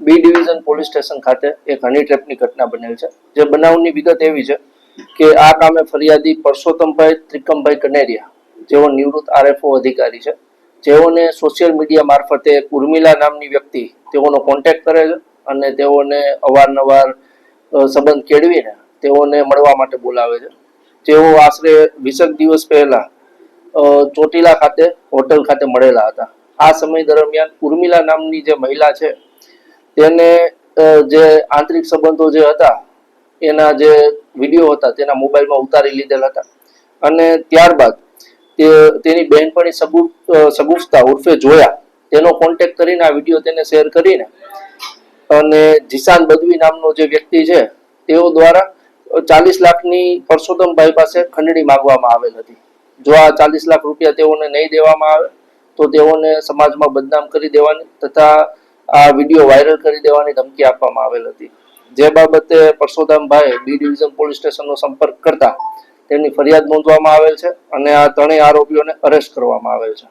B division police station ખાતે એક હની ટ્રેપની ઘટના બનેલ છે. જે બનાવની વિગત એવી છે કે આ કામે ફરિયાદી પરસોત્તમભાઈ ત્રિકમભાઈ કનેરિયા, જેઓ નિવૃત્ત આરએફઓ અધિકારી છે, જેઓને સોશિયલ મીડિયા મારફતે ઉર્મિલા નામની વ્યક્તિ તેઓનો કોન્ટેક્ટ કરે છે અને તેઓને અવારનવાર સંબંધ કેળવીને તેઓને મળવા માટે બોલાવે છે. જેઓ આશરે વીસેક દિવસ પહેલા ચોટીલા ખાતે, હોટલ ખાતે મળેલા હતા. આ સમય દરમિયાન ઉર્મિલા નામની જે મહિલા છે તેને જે આંતરિક સંબંધો જે હતા, એના જે વીડિયો હતા, તેના મોબાઈલમાં ઉતારી લીધેલા હતા. અને ત્યારબાદ તેની બહેનપણી સગુ સગુફતા ઉર્ફે જોયા. તેનો કોન્ટેક્ટ કરીને આ વીડિયો તેને શેર કરીને અને જીસાન બદવી નામનો જે વ્યક્તિ છે, તેઓ દ્વારા ચાલીસ લાખની પરસોત્તમભાઈ પાસે ખંડણી માંગવામાં આવેલ હતી. જો આ ચાલીસ લાખ રૂપિયા તેઓને નહીં દેવામાં આવે, તો તેઓને સમાજમાં બદનામ કરી દેવાની તથા આ વીડિયો વાયરલ કરી દેવાની ધમકી આપવામાં આવેલ હતી. જે બાબતે પરસોદામભાઈ બી ડિવિઝન પોલીસ સ્ટેશનનો સંપર્ક કરતા તેમની ફરિયાદ નોંધવામાં આવેલ છે અને આ ત્રણેય આરોપીઓને અરેસ્ટ કરવામાં આવેલ છે.